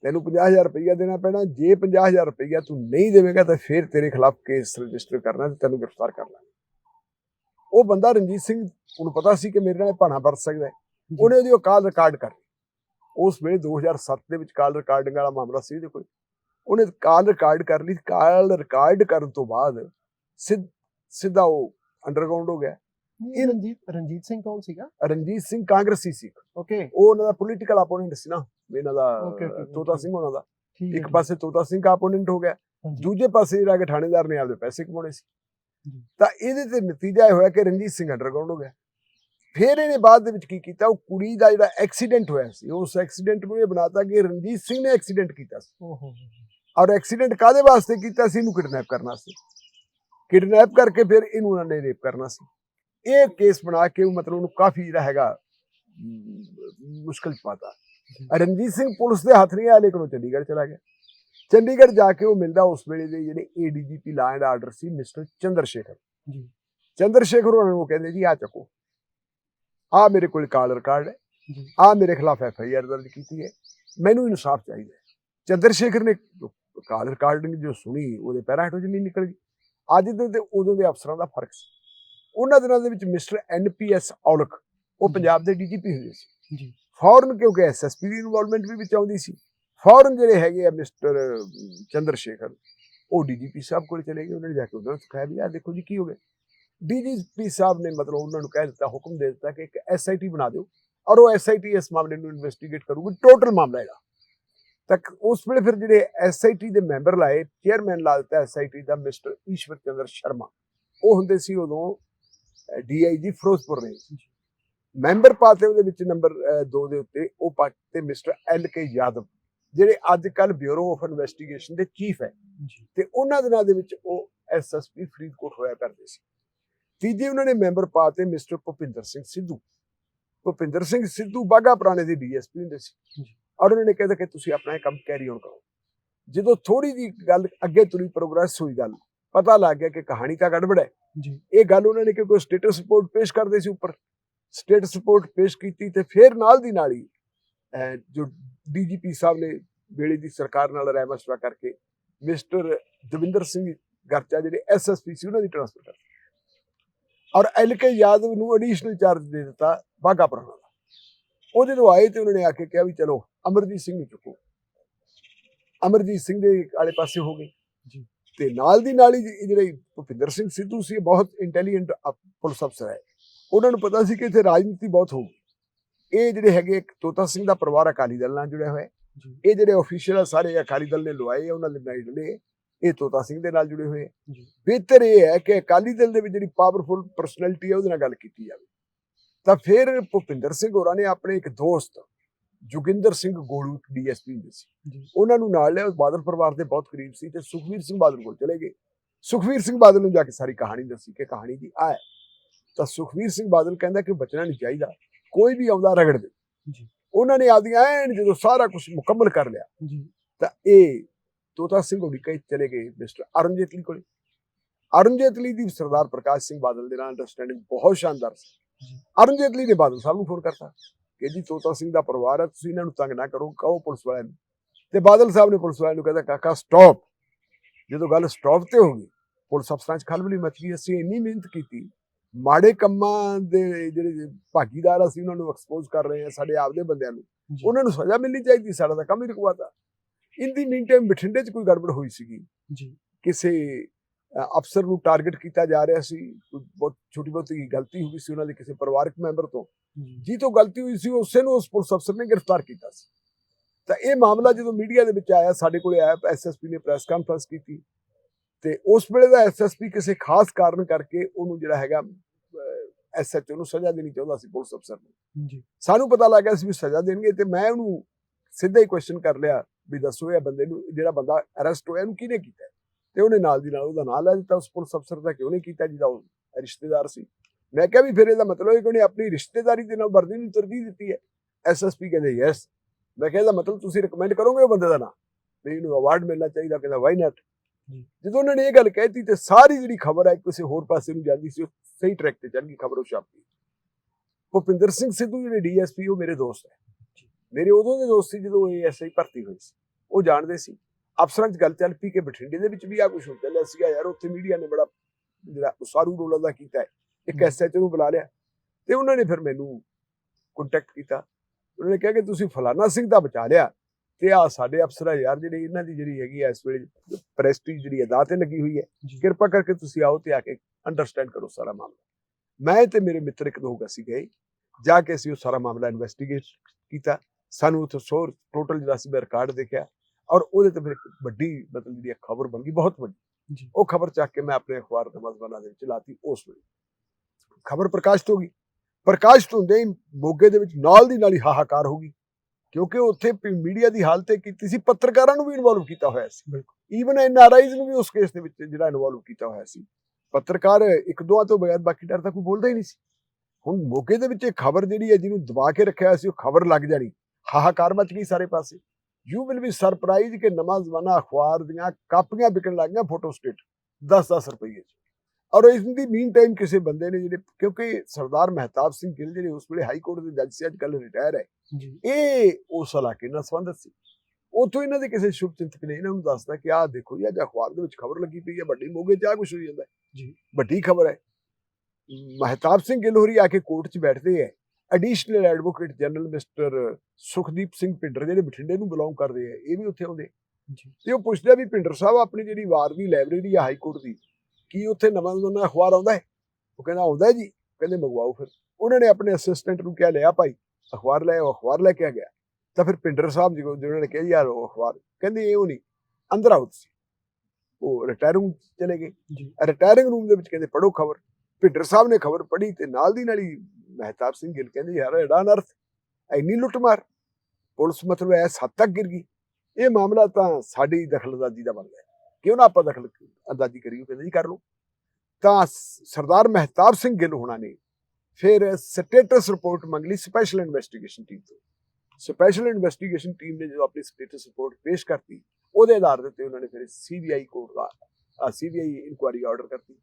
ਤੈਨੂੰ 50000 ਰੁਪਈਆ ਦੇਣਾ ਪੈਣਾ ਜੇ 50000 ਰੁਪਈਆ ਤੂੰ ਨਹੀਂ ਦੇਵੇਂਗਾ ਤਾਂ ਫਿਰ ਤੇਰੇ ਖਿਲਾਫ ਕੇਸ ਰਜਿਸਟਰ ਕਰਨਾ ਤੇ ਤੈਨੂੰ ਗ੍ਰਿਫਤਾਰ ਕਰ ਲਾਂਗੇ। ਉਹ ਬੰਦਾ ਰਣਜੀਤ ਸਿੰਘ ਉਹਨੂੰ ਪਤਾ ਸੀ ਕਿ ਮੇਰੇ ਨਾਲ ਭਾਣਾ ਵਰਤ ਸਕਦਾ ਹੈ। ਉਹਨੇ ਉਹਦੀ ਉਹ ਕਾਲ ਰਿਕਾਰਡ ਕਰ ਉਸ ਵੇਲੇ 2007 ਦੇ ਵਿੱਚ ਕਾਲ ਰਿਕਾਰਡਿੰਗ ਵਾਲਾ ਮਾਮਲਾ ਸੀ ਉਹਦੇ ਕੋਲ। ਉਹਨੇ ਕਾਲ ਰਿਕਾਰਡ ਕਰ ਲਈ। ਕਾਲ ਰਿਕਾਰਡ ਕਰਨ ਤੋਂ ਬਾਅਦ ਸਿੱਧ- ਸਿੱਧਾ ਉਹ ਅੰਡਰਗਰਾਉਂਡ ਹੋ ਗਿਆ। ਇਹ ਰਣਜੀਤ ਰਣਜੀਤ ਸਿੰਘ ਕੌਣ ਸੀਗਾ? ਰਣਜੀਤ ਸਿੰਘ ਕਾਂਗਰਸੀ ਸੀ। ਓਕੇ ਉਹ ਉਹਨਾਂ ਦਾ ਪੋਲੀਟੀਕਲ ਆਪੋਨੈਂਟ ਸੀ ਨਾ। ਇਹਨਾਂ ਦਾ ਤੋਤਾ. ਸਿੰਘ ਉਹਨਾਂ ਦਾ। ਇੱਕ। ਪਾਸੇ ਤੋਤਾ ਸਿੰਘ ਦਾ ਆਪੋਨੈਂਟ ਹੋ ਗਿਆ। ਦੂਜੇ ਪਾਸੇ ਜਿਹੜਾ ਕਿ ਥਾਣੇਦਾਰ ਨੇ ਆਪਦੇ ਪੈਸੇ ਕਮਾਉਣੇ ਸੀ। ਤਾਂ ਇਹਦੇ ਤੇ ਨਤੀਜਾ ਇਹ ਹੋਇਆ ਕਿ ਰਣਜੀਤ ਸਿੰਘ ਅੰਡਰਗਰਾਉਂਡ ਹੋ ਗਿਆ। ਫਿਰ ਇਹਨੇ ਬਾਅਦ ਦੇ ਵਿੱਚ ਕੀ ਕੀਤਾ? ਉਹ ਕੁੜੀ ਦਾ ਜਿਹੜਾ ਐਕਸੀਡੈਂਟ ਹੋਇਆ ਸੀ ਉਸ ਐਕਸੀਡੈਂਟ ਨੂੰ ਇਹ ਬਣਾਤਾ ਕਿ ਰਣਜੀਤ ਸਿੰਘ ਨੇ ਐਕਸੀਡੈਂਟ ਕੀਤਾ ਸੀ। ਓਹੋ। ਔਰ ਐਕਸੀਡੈਂਟ ਕਾਦੇ ਵਾਸਤੇ ਕੀਤਾ ਸੀ? ਇਹਨੂੰ ਕਿਡਨੈਪ ਕਰਨਾ ਸੀ। ਕਿਡਨੈਪ ਕਰਕੇ ਫਿਰ ਇਹਨੂੰ ਉਹਨਾਂ ਨੇ ਰੇਪ ਕਰਨਾ ਸੀ। ਇਹ ਕੇਸ ਬਣਾ ਕੇ ਉਹ ਮਤਲਬ ਉਹਨੂੰ ਕਾਫੀ ਜਿਹੜਾ ਹੈਗਾ ਮੁਸ਼ਕਲ ਚ ਪਾਤਾ। ਰਣਜੀਤ ਸਿੰਘ ਪੁਲਿਸ ਦੇ ਹੱਥ ਨਹੀਂ ਆਇਆ ਲੇਕਿਨ ਉਹ ਚੰਡੀਗੜ੍ਹ ਚਲਾ ਗਿਆ। ਚੰਡੀਗੜ੍ਹ ਜਾ ਕੇ ਉਹ ਮਿਲਦਾ ਉਸ ਵੇਲੇ ਦੇ ਜਿਹੜੇ ਏਡੀਜੀਪੀ ਲਾ ਐਂਡ ਆਰਡਰ ਸੀ ਮਿਸਟਰ ਚੰਦਰ ਸ਼ੇਖਰ। ਜੀ। ਚੰਦਰ ਸ਼ੇਖਰ ਉਹਨਾਂ ਨੂੰ ਕਹਿੰਦੇ ਜੀ ਆ ਚੱਕੋ। ਆ ਮੇਰੇ ਕੋਲ ਕਾਲ ਰਿਕਾਰਡ ਹੈ। ਆ ਮੇਰੇ ਖਿਲਾਫ ਐਫ ਆਈ ਆਰ ਦਰਜ ਕੀਤੀ ਹੈ। ਮੈਨੂੰ ਇਨਸਾਫ ਚਾਹੀਦਾ ਚੰਦਰ ਸ਼ੇਖਰ ਨੇ ਕਾਲ ਰਿਕਾਰਡਿੰਗ ਜੋ ਸੁਣੀ ਉਹਦੇ ਪੈਰਾਂ ਹੇਠੋਂ ਜ਼ਮੀਨ ਨਿਕਲ ਗਈ। ਅੱਜ ਦੇ ਤੇ ਉਦੋਂ ਦੇ ਅਫਸਰਾਂ ਦਾ ਫ਼ਰਕ ਸੀ। ਉਹਨਾਂ ਦਿਨਾਂ ਦੇ ਵਿੱਚ ਮਿਸਟਰ ਐਨਪੀਐਸ ਔਲਖ ਉਹ। ਪੰਜਾਬ ਦੇ ਡੀਜੀਪੀ ਹੁੰਦੇ ਸੀ। ਜੀ। ਫੌਰਨ ਕਿਉਂਕਿ ਐਸਐਸਪੀ ਦੀ ਇਨਵੋਲਵਮੈਂਟ ਵੀ ਵਿੱਚ ਆਉਂਦੀ ਸੀ। ਫੌਰਨ ਜਿਹੜੇ ਹੈਗੇ ਆ ਮਿਸਟਰ ਚੰਦਰ ਸ਼ੇਖਰ ਉਹ ਡੀਜੀਪੀ ਸਾਹਿਬ ਕੋਲ ਚਲੇ ਗਏ। ਉਹਨਾਂ ਨੇ ਜਾ ਕੇ ਉਹਨਾਂ ਨੂੰ ਸਿਖਾਇਆ ਵੀ ਆ ਦੇਖੋ ਜੀ ਕੀ ਹੋ ਗਿਆ। ਡੀਜੀਪੀ ਸਾਹਿਬ ਨੇ ਮਤਲਬ ਉਹਨਾਂ ਨੂੰ ਕਹਿ ਦਿੱਤਾ ਹੁਕਮ ਦੇ ਦਿੱਤਾ ਕਿ ਇੱਕ ਐਸਆਈਟੀ ਬਣਾ ਦਿਓ ਔਰ ਉਹ ਐਸਆਈਟੀ ਇਸ ਮਾਮਲੇ ਨੂੰ ਇਨਵੈਸਟੀਗੇਟ ਕਰੂਗੀ ਟੋਟਲ ਮਾਮਲਾ ਇਹਦਾ। ਤੱਕ ਉਸ ਵੇਲੇ ਫਿਰ ਜਿਹੜੇ ਐਸਆਈਟੀ ਦੇ ਮੈਂਬਰ ਲਾਏ ਚੇਅਰਮੈਨ ਲਾ ਦਿੱਤਾ ਐਸਆਈਟੀ ਦਾ ਮਿਸਟਰ ਈਸ਼ਵਰ ਚੰਦਰ ਸ਼ਰਮਾ। ਉਹ ਹੁੰਦੇ ਸੀ ਉਦੋਂ ਡੀਆਈਜੀ ਫਿਰੋਜ਼ਪੁਰ ਰੇਂਜ ਮੈਂਬਰ ਪਾਤੇ ਉਹਦੇ ਵਿੱਚ ਨੰਬਰ 2 ਦੇ ਉੱਤੇ ਉਹ ਪਾਤੇ ਮਿਸਟਰ ਐਲ ਕੇ ਯਾਦਵ ਜਿਹੜੇ ਅੱਜ ਕੱਲ ਬਿਊਰੋ ਆਫ ਇਨਵੈਸਟੀਗੇਸ਼ਨ ਦੇ ਚੀਫ ਹੈ। ਤੇ ਉਹਨਾਂ ਦਿਨਾਂ ਦੇ ਵਿੱਚ ਉਹ ਐਸਐਸਪੀ ਫਰੀਦਕੋਟ ਹੋਇਆ ਕਰਦੇ ਸੀ। ਤੀਜੇ ਉਹਨਾਂ ਨੇ ਮੈਂਬਰ ਪਾਤੇ ਮਿਸਟਰ ਭੁਪਿੰਦਰ ਸਿੰਘ ਸਿੱਧੂ। ਭੁਪਿੰਦਰ ਸਿੰਘ ਸਿੱਧੂ ਬਾਗਾ ਪੁਰਾਣੇ ਦੇ ਡੀਐਸਪੀ ਹੁੰਦੇ ਸੀ। ਔਰ ਉਹਨਾਂ ਨੇ ਕਹਿੰਦਾ ਕਿ ਤੁਸੀਂ ਆਪਣਾ ਇਹ ਕੰਮ ਕੈਰੀ ਔਨ ਕਰੋ। ਜਦੋਂ ਥੋੜੀ ਜੀ ਗੱਲ ਅੱਗੇ ਤੁਰੀ ਪ੍ਰੋਗਰੈਸ ਹੋਈ ਗੱਲ ਪਤਾ ਲੱਗ ਗਿਆ ਕਿ ਕਹਾਣੀ ਤਾਂ ਗੜਬੜ ਹੈ। ਜੀ। ਇਹ ਗੱਲ ਉਹਨਾਂ ਨੇ ਕਿਉਂਕਿ ਸਟੇਟਸ ਰਿਪੋਰਟ ਪੇਸ਼ ਕਰਦੇ ਸੀ ਉੱਪਰ। ਸਟੇਟਸ ਰਿਪੋਰਟ ਪੇਸ਼ ਕੀਤੀ ਤੇ ਫਿਰ ਨਾਲ ਦੀ ਨਾਲ ਹੀ ਜੋ ਡੀਜੀਪੀ ਸਾਹਿਬ ਨੇ ਵੇਲੇ ਦੀ ਸਰਕਾਰ ਨਾਲ ਰਾਏ ਮਸ਼ਵਰਾ ਕਰਕੇ ਮਿਸਟਰ ਦਵਿੰਦਰ ਸਿੰਘ ਗਰਚਾ ਜਿਹੜੇ ਐਸਐਸਪੀ ਸੀ ਉਹਨਾਂ ਦੀ ਟ੍ਰਾਂਸਫਰ ਕਰ ਔਰ ਐਲ ਕੇ ਯਾਦਵ ਨੂੰ ਐਡੀਸ਼ਨਲ ਚਾਰਜ ਦੇ ਦਿੱਤਾ ਬਾਗਾ ਪੁਰਾਣਾ ਦਾ। ਉਹ ਜਦੋਂ ਆਏ ਤੇ ਉਹਨਾਂ ਨੇ ਆ ਕੇ ਕਿਹਾ ਵੀ ਚਲੋ ਅਮਰਜੀਤ ਸਿੰਘ ਨੂੰ ਚੁੱਕੋ। ਅਮਰਜੀਤ ਸਿੰਘ ਦੇ ਆਲੇ ਪਾਸੇ ਹੋ ਗਏ। ਜੀ। ਤੇ ਨਾਲ ਦੀ ਨਾਲ ਹੀ ਜਿਹੜੇ ਭੁਪਿੰਦਰ ਸਿੰਘ ਸਿੱਧੂ ਸੀ ਬਹੁਤ ਇੰਟੈਲੀਜੈਂਟ ਪੁਲਿਸ ਅਫਸਰ ਹੈ। ਉਹਨਾਂ ਨੂੰ ਪਤਾ ਸੀ ਕਿ ਇੱਥੇ ਰਾਜਨੀਤੀ ਬਹੁਤ ਹੋਊਗੀ। ਇਹ ਜਿਹੜੇ ਹੈਗੇ ਇੱਕ ਤੋਤਾ ਸਿੰਘ ਦਾ ਪਰਿਵਾਰ ਅਕਾਲੀ ਦਲ ਨਾਲ ਜੁੜਿਆ ਹੋਇਆ ਇਹ ਜਿਹੜੇ ਅਫੀਸ਼ੀਅਲ ਸਾਰੇ ਅਕਾਲੀ ਦਲ ਨੇ ਲਵਾਏ ਉਹਨਾਂ ਦੇ ਨਾਲ ਜਿਹੜੇ ਇਹ ਤੋਤਾ ਸਿੰਘ ਦੇ ਨਾਲ ਜੁੜੇ ਹੋਏ ਆ। ਬਿਹਤਰ ਇਹ ਹੈ ਕਿ ਅਕਾਲੀ ਦਲ ਦੇ ਵਿੱਚ ਜਿਹੜੀ ਪਾਵਰਫੁਲ ਪਰਸਨੈਲਿਟੀ ਹੈ ਉਹਦੇ ਨਾਲ ਗੱਲ ਕੀਤੀ ਜਾਵੇ। ਤਾਂ ਫਿਰ ਭੁਪਿੰਦਰ ਸਿੰਘ ਹੋਰਾਂ ਨੇ ਆਪਣੇ ਇੱਕ ਦੋਸਤ ਜੋਗਿੰਦਰ ਸਿੰਘ ਗੋਲੂ ਡੀਐਸਪੀ ਹੁੰਦੇ ਸੀ। ਉਹਨਾਂ ਨੂੰ ਨਾਲ ਲਿਆ ਬਾਦਲ ਪਰਿਵਾਰ ਦੇ ਬਹੁਤ ਕਰੀਬ ਸੀ ਤੇ ਸੁਖਵੀਰ ਸਿੰਘ ਬਾਦਲ ਕੋਲ ਚਲੇ ਗਏ। ਸੁਖਵੀਰ ਸਿੰਘ ਬਾਦਲ ਨੂੰ ਜਾ ਕੇ ਸਾਰੀ ਕਹਾਣੀ ਦੱਸੀ ਕਿ ਕਹਾਣੀ ਦੀ ਆ ਤਾਂ ਸੁਖਵੀਰ ਸਿੰਘ ਬਾਦਲ ਕਹਿੰਦਾ ਕਿ ਬਚਣਾ ਨਹੀਂ ਚਾਹੀਦਾ ਕੋਈ ਵੀ ਆਉਂਦਾ ਰਗੜ ਦੇ। ਜੀ। ਉਹਨਾਂ ਨੇ ਆਪਦੀਆਂ ਐਨ ਜਦੋਂ ਸਾਰਾ ਕੁਝ ਮੁਕੰਮਲ ਕਰ ਲਿਆ ਜੀ। ਤਾਂ ਇਹ ਤੋਤਾ ਸਿੰਘ ਹੋਣੀ ਕਹੇ ਚਲੇ ਗਏ ਮਿਸਟਰ ਅਰੁਣ ਜੇਤਲੀ ਕੋਲੇ ਅਰੁਣ ਜੇਤਲੀ ਦੀ ਸਰਦਾਰ ਪ੍ਰਕਾਸ਼ ਸਿੰਘ ਬਾਦਲ ਦੇ ਨਾਲ ਅੰਡਰਸਟੈਂਡਿੰਗ ਬਹੁਤ ਸ਼ਾਨਦਾਰ ਸੀ। ਅਰੁਣ ਜੇਤਲੀ ਨੇ ਬਾਦਲ ਸਾਹਿਬ ਨੂੰ ਫੋਨ ਕਰਤਾ ਕਿ ਜੀ ਤੋਤਾ ਸਿੰਘ ਦਾ ਪਰਿਵਾਰ ਹੈ ਤੁਸੀਂ ਇਹਨਾਂ ਨੂੰ ਤੰਗ ਨਾ ਕਰੋ ਕਹੋ ਪੁਲਿਸ ਵਾਲਿਆਂ ਨੂੰ ਤੇ ਬਾਦਲ ਸਾਹਿਬ ਨੇ ਪੁਲਿਸ ਵਾਲਿਆਂ ਨੂੰ ਕਹਿੰਦਾ ਕਾਕਾ ਸਟਾਪ ਜਦੋਂ ਗੱਲ ਸਟਾਪ ਤੇ ਹੋ ਗਈ ਪੁਲਿਸ ਅਫਸਰਾਂ 'ਚ ਖਲਬਲੀ ਮਚ ਗਈ ਅਸੀਂ ਇੰਨੀ ਮਿਹਨਤ ਕੀਤੀ ਮਾੜੇ ਕੰਮਾਂ ਦੇ ਜਿਹੜੇ ਭਾਗੀਦਾਰ ਅਸੀਂ ਉਹਨਾਂ ਨੂੰ ਐਕਸਪੋਜ਼ ਕਰ ਰਹੇ ਹਾਂ ਸਾਡੇ ਆਪਦੇ ਬੰਦਿਆਂ ਨੂੰ ਉਹਨਾਂ ਨੂੰ ਸਜ਼ਾ ਮਿਲਣੀ ਚਾਹੀਦੀ ਸਾਡਾ ਤਾਂ ਕੰਮ ਹੀ ਰੁਕਵਾਤਾ ਇਨ ਦੀ ਮੀਨ ਟਾਈਮ ਬਠਿੰਡੇ 'ਚ ਕੋਈ ਗੜਬੜ ਹੋਈ ਸੀਗੀ? ਜੀ। ਕਿਸੇ ਅਫਸਰ ਨੂੰ ਟਾਰਗੇਟ ਕੀਤਾ ਜਾ ਰਿਹਾ ਸੀ? ਕੋਈ ਬਹੁਤ ਛੋਟੀ ਬਹੁਤੀ ਗਲਤੀ ਹੋ ਗਈ ਸੀ ਉਹਨਾਂ ਦੇ ਕਿਸੇ ਪਰਿਵਾਰਕ ਮੈਂਬਰ ਤੋਂ? ਜੀ। ਜੀ ਤੋਂ ਗਲਤੀ ਹੋਈ ਸੀ ਉਸੇ ਨੂੰ ਉਸ ਪੁਲਿਸ ਅਫਸਰ ਨੇ ਗ੍ਰਿਫਤਾਰ ਕੀਤਾ ਸੀ। ਤਾਂ ਇਹ ਮਾਮਲਾ ਜਦੋਂ ਮੀਡੀਆ ਦੇ ਵਿੱਚ ਆਇਆ ਸਾਡੇ ਕੋਲੇ ਆਇਆ ਐਸਐਸਪੀ ਨੇ ਪ੍ਰੈਸ ਕਾਨਫਰੰਸ ਕੀਤੀ। ਤੇ ਉਸ ਵੇਲੇ ਦਾ ਐਸਐਸਪੀ ਕਿਸੇ ਖਾਸ ਕਾਰਨ ਕਰਕੇ ਉਹਨੂੰ ਜਿਹੜਾ ਹੈਗਾ ਐਸਐਚਓ ਨੂੰ ਸਜ਼ਾ ਦੇਣੀ ਚਾਹੁੰਦਾ ਸੀ ਪੁਲਿਸ ਅਫਸਰ ਨੂੰ। ਜੀ। ਸਾਨੂੰ ਪਤਾ ਲੱਗ ਗਿਆ ਸੀ ਵੀ ਸਜ਼ਾ ਦੇਣਗੇ ਤੇ ਮੈਂ ਉਹਨੂੰ ਸਿੱਧਾ ਹੀ ਕੁਐਸਚਨ ਕਰ ਲਿਆ। ਵੀ ਦੱਸੋ ਇਹ ਬੰਦੇ ਨੂੰ ਜਿਹੜਾ ਬੰਦਾ ਅਰੈਸਟ ਹੋਇਆ ਇਹਨੂੰ ਕਿਹਨੇ ਕੀਤਾ? ਹੈ? ਤੇ ਉਹਨੇ ਨਾਲ ਦੀ ਨਾਲ ਉਹਦਾ ਨਾਂ ਲੈ ਦਿੱਤਾ ਉਸ ਪੁਲਿਸ ਅਫਸਰ ਦਾ ਕਿਉਂ ਨਹੀਂ ਕੀਤਾ ਜਿਹਦਾ ਉਹ ਰਿਸ਼ਤੇਦਾਰ ਸੀ। ਮੈਂ ਕਿਹਾ ਵੀ ਫਿਰ ਇਹਦਾ ਮਤਲਬ ਇਹ ਕਿ ਉਹਨੇ ਆਪਣੀ ਰਿਸ਼ਤੇਦਾਰੀ ਦੇ ਨਾਲ ਵਰਦੀ ਨੂੰ ਤਰਜੀਹ ਦਿੱਤੀ ਹੈ? ਐਸਐਸਪੀ ਕਹਿੰਦੇ ਯੈਸ ਮੈਂ ਕਿਹਾ ਇਹਦਾ ਮਤਲਬ ਤੁਸੀਂ ਰეკਮੈਂਡ ਕਰੋਗੇ ਉਹ ਬੰਦੇ ਦਾ ਨਾਂ? ਵੀ ਇਹਨੂੰ ਅਵਾਰਡ ਮਿਲਣਾ ਚਾਹੀਦਾ ਕਹਿੰਦਾ ਵਾਈ ਨਾਟ। ਜਦੋਂ ਉਹਨਾਂ ਨੇ ਇਹ ਗੱਲ ਕਹਿਤੀ ਤੇ ਸਾਰੀ ਜਿਹੜੀ ਖਬਰ ਹੈ ਕਿਸੇ ਹੋਰ ਪਾਸੇ ਨੂੰ ਜਾਂਦੀ ਸੀ ਉਹ ਸਹੀ ਟਰੈਕ ਤੇ ਚੱਲ ਗਈ ਖਬਰ ਉਹ ਛਾਪੀ। ਭੁਪਿੰਦਰ ਸਿੰਘ ਸਿੱਧੂ ਜਿਹੜੇ ਡੀਐਸਪੀ ਉਹ ਮੇਰੇ ਦੋਸਤ ਹੈ। ਮੇਰੇ ਉਦੋਂ ਦੇ ਦੋਸਤ ਸੀ ਜਦੋਂ ਏਐਸਆਈ ਭਰਤੀ ਹੋਈ ਸੀ। ਉਹ ਜਾਣਦੇ ਸੀ। ਅਫਸਰਾਂ 'ਚ ਗੱਲ ਚੱਲ ਪਈ ਕਿ ਬਠਿੰਡੇ ਦੇ ਵਿੱਚ ਵੀ ਆ ਕੁਝ ਹੋ ਚੱਲਿਆ ਸੀਗਾ ਯਾਰ ਉੱਥੇ ਮੀਡੀਆ ਨੇ ਬੜਾ ਜਿਹੜਾ ਉਸਾਰੂ ਰੋਲ ਅਦਾ ਕੀਤਾ ਹੈ। ਇੱਕ। ਐਸਐਚਓ ਨੂੰ ਬੁਲਾ ਲਿਆ ਤੇ ਉਹਨਾਂ ਨੇ ਫਿਰ ਮੈਨੂੰ ਕੰਟੈਕਟ ਕੀਤਾ। ਉਹਨਾਂ ਨੇ ਕਿਹਾ ਕਿ ਤੁਸੀਂ ਫਲਾਨਾ ਸਿੰਘ ਦਾ ਬਚਾ ਲਿਆ ਤੇ ਆ ਸਾਡੇ ਅਫਸਰ ਯਾਰ ਜਿਹੜੇ ਇਹਨਾਂ ਦੀ ਜਿਹੜੀ ਹੈਗੀ ਆ ਇਸ ਵੇਲੇ ਪ੍ਰੈਸਟੀਜ ਜਿਹੜੀ ਅਦਾ ਤੇ ਲੱਗੀ ਹੋਈ ਹੈ। ਕਿਰਪਾ ਕਰਕੇ ਤੁਸੀਂ ਆਓ ਤੇ ਆ ਕੇ ਅੰਡਰਸਟੈਂਡ ਕਰੋ ਸਾਰਾ ਮਾਮਲਾ। ਮੈਂ ਤੇ ਮੇਰੇ ਮਿੱਤਰ ਇੱਕ ਦੋ ਅਸੀਂ ਗਏ ਜਾ ਕੇ ਅਸੀਂ ਉਹ ਸਾਰਾ ਮਾਮਲਾ ਇਨਵੈਸਟੀਗੇਟ ਕੀਤਾ। ਸਾਨੂੰ ਉੱਥੇ ਸੋਰ ਟੋਟਲ ਜਿਹੜਾ ਸੀ ਮੈਂ ਰਿਕਾਰਡ ਦੇਖਿਆ। ਔਰ ਉਹਦੇ ਤੇ ਫਿਰ ਇੱਕ ਵੱਡੀ ਮਤਲਬ ਜਿਹੜੀ ਖਬਰ ਬਣ ਗਈ ਬਹੁਤ ਵੱਡੀ। ਉਹ ਖਬਰ ਚੱਕ ਕੇ ਮੈਂ ਆਪਣੇ ਅਖਬਾਰ ਨਮਜ਼ਬਾਨਾ ਦੇ ਵਿੱਚ ਲਾਤੀ ਉਸ ਵੇਲੇ। ਖਬਰ ਪ੍ਰਕਾਸ਼ਿਤ ਹੋ ਗਈ। ਪ੍ਰਕਾਸ਼ਿਤ ਹੁੰਦੇ ਹੀ ਮੋਗੇ ਦੇ ਵਿੱਚ ਨਾਲ ਦੀ ਨਾਲ ਹੀ ਹਾਹਾਕਾਰ ਹੋ ਗਈ। ਕਿਉਂਕਿ ਉੱਥੇ ਮੀਡੀਆ ਦੀ ਹਾਲਤ ਇਹ ਕੀਤੀ ਸੀ ਪੱਤਰਕਾਰਾਂ ਨੂੰ ਵੀ ਇਨਵੋਲਵ ਕੀਤਾ ਹੋਇਆ ਸੀ। ਬਿਲਕੁਲ। ਈਵਨ ਐਨਆਰਆਈਜ਼ ਨੂੰ ਵੀ ਉਸ ਕੇਸ ਦੇ ਵਿੱਚ ਜਿਹੜਾ ਇਨਵੋਲਵ ਕੀਤਾ ਹੋਇਆ ਸੀ। ਪੱਤਰਕਾਰ ਇੱਕ ਦੋਆ ਤੋਂ ਬਗੈਰ ਬਾਕੀ ਡਰ ਤਾਂ ਕੋਈ ਬੋਲਦਾ ਹੀ ਨਹੀਂ ਸੀ। ਹੁਣ ਮੋਗੇ ਦੇ ਵਿੱਚ ਇਹ ਖਬਰ ਜਿਹੜੀ ਹੈ ਜਿਹਨੂੰ ਦਬਾ ਕੇ ਰੱਖਿਆ ਸੀ ਉਹ ਖਬਰ ਲੱਗ ਜਾਣੀ। ਹਾਹਾਕਾਰ ਮਚ ਗਈ ਸਾਰੇ ਪਾਸੇ। ਯੂ ਵਿਲ ਬੀ ਸਰਪ੍ਰਾਈਜ਼ ਕਿ ਨਵਾਂ ਜ਼ਮਾਨਾ ਅਖਬਾਰ ਦੀਆਂ ਕਾਪੀਆਂ ਵਿਕਣ ਲੱਗ ਗਈਆਂ ਫੋਟੋ ਸਟੇਟ 10-10 ਰੁਪਏ ਚ ਔਰ ਇਸ ਦੀ ਮੀਨ ਟਾਈਮ ਕਿਸੇ ਬੰਦੇ ਨੇ ਜਿਹੜੇ ਕਿਉਂਕਿ ਸਰਦਾਰ ਮਹਿਤਾਬ ਸਿੰਘ ਗਿੱਲ ਜਿਹੜੇ ਉਸ ਵੇਲੇ ਹਾਈ ਕੋਰਟ ਦੇ ਜੱਜ ਸੀ ਅੱਜ ਕੱਲ੍ਹ ਰਿਟਾਇਰ ਹੈ ਇਹ ਉਸ ਇਲਾਕੇ ਨਾਲ ਸੰਬੰਧਿਤ ਸੀ ਉਥੋਂ ਇਹਨਾਂ ਦੇ ਕਿਸੇ ਸ਼ੁਭ ਚਿੰਤਕ ਨੇ ਇਹਨਾਂ ਨੂੰ ਦੱਸਦਾ ਕਿ ਆਹ ਦੇਖੋ ਜੀ ਅੱਜ ਅਖਬਾਰ ਦੇ ਵਿੱਚ ਖਬਰ ਲੱਗੀ ਪਈ ਹੈ ਵੱਡੀ ਮੋਗੇ ਤੇ ਆ ਕੁਛ ਹੋਈ ਜਾਂਦਾ ਹੈ। ਜੀ। ਵੱਡੀ ਖਬਰ ਹੈ ਮਹਿਤਾਬ ਸਿੰਘ ਗਿੱਲ ਹੋਰੀ ਆ ਕੇ ਕੋਰਟ 'ਚ ਬੈਠਦੇ ਹੈ additional advocate general mister Sukhdeep Singh Pinder ਜਿਹੜੇ ਬਠਿੰਡੇ ਨੂੰ ਬਿਲੋਂਗ ਕਰਦੇ ਆ ਇਹ ਵੀ ਉੱਥੇ ਆਉਂਦੇ ਜੀ। ਤੇ ਉਹ ਪੁੱਛਦੇ ਆ ਵੀ ਪਿੰਡਰ ਸਾਹਿਬ ਆਪਣੀ ਜਿਹੜੀ ਵਾਰ ਦੀ ਲਾਇਬ੍ਰੇਰੀ ਆ ਹਾਈ ਕੋਰਟ ਦੀ ਕੀ ਉੱਥੇ ਨਵਾਂ ਨਵਾਂ ਅਖਬਾਰ ਆਉਂਦਾ ਹੈ? ਉਹ ਕਹਿੰਦਾ ਆਉਂਦਾ ਹੈ ਜੀ। ਕਹਿੰਦੇ ਮੰਗਵਾਓ ਫਿਰ। ਉਹਨਾਂ ਨੇ ਆਪਣੇ ਅਸਿਸਟੈਂਟ ਨੂੰ ਕਿਹਾ ਲਿਆ ਭਾਈ ਅਖਬਾਰ ਲੈ ਉਹ ਅਖਬਾਰ ਲੈ ਕੇ ਆ ਗਿਆ। ਤਾਂ ਫਿਰ ਪਿੰਡਰ ਸਾਹਿਬ ਜੀ ਜਿਹਨਾਂ ਨੇ ਕਿਹਾ ਯਾਰ ਉਹ ਅਖਬਾਰ। ਕਹਿੰਦੇ ਇਹ ਉਹ ਨਹੀਂ ਅੰਦਰ ਆਉਤ ਸੀ ਉਹ ਰਿਟਾਇਰਿੰਗ ਚਲੇ ਗਏ। ਜੀ। ਰਿਟਾਇਰਿੰਗ ਰੂਮ ਦੇ ਵਿੱਚ ਕਹਿੰਦੇ ਪੜੋ ਖਬਰ। ਭਿੰਡਰ ਸਾਹਿਬ ਨੇ ਖਬਰ ਪੜ੍ਹੀ ਤੇ ਨਾਲ ਦੀ ਨਾਲ ਹੀ ਮਹਿਤਾਬ ਸਿੰਘ ਗਿੱਲ ਕਹਿੰਦੇ ਯਾਰ ਐਡਾ ਅਨਰਥ ਇੰਨੀ ਲੁੱਟਮਾਰ ਪੁਲਿਸ ਮਤਲਬ ਐ ਹੱਦ ਤੱਕ ਗਿਰ ਗਈ ਇਹ ਮਾਮਲਾ ਤਾਂ ਸਾਡੀ ਦਖਲਅੰਦਾਜ਼ੀ ਦਾ ਬਣ ਗਿਆ ਕਿਉਂ ਨਾ ਆਪਾਂ ਦਖਲ ਅੰਦਾਜ਼ੀ ਕਰੀਏ ਕਹਿੰਦੇ ਜੀ ਕਰ ਲਓ ਤਾਂ ਸਰਦਾਰ ਮਹਿਤਾਬ ਸਿੰਘ ਗਿੱਲ ਹੋਣਾ ਨੇ ਫਿਰ ਸਟੇਟਸ ਰਿਪੋਰਟ ਮੰਗ ਲਈ ਸਪੈਸ਼ਲ ਇਨਵੈਸਟੀਗੇਸ਼ਨ ਟੀਮ ਤੋਂ ਸਪੈਸ਼ਲ ਇਨਵੈਸਟੀਗੇਸ਼ਨ ਟੀਮ ਨੇ ਜਦੋਂ ਆਪਣੀ ਸਟੇਟਸ ਰਿਪੋਰਟ ਪੇਸ਼ ਕਰਤੀ ਉਹਦੇ ਆਧਾਰ ਦੇ ਉੱਤੇ ਉਹਨਾਂ ਨੇ ਫਿਰ ਸੀਬੀਆਈ ਕੋਰਟ ਦਾ ਸੀਬੀਆਈ ਇਨਕੁਆਇਰੀ ਆਰਡਰ ਕਰਤੀ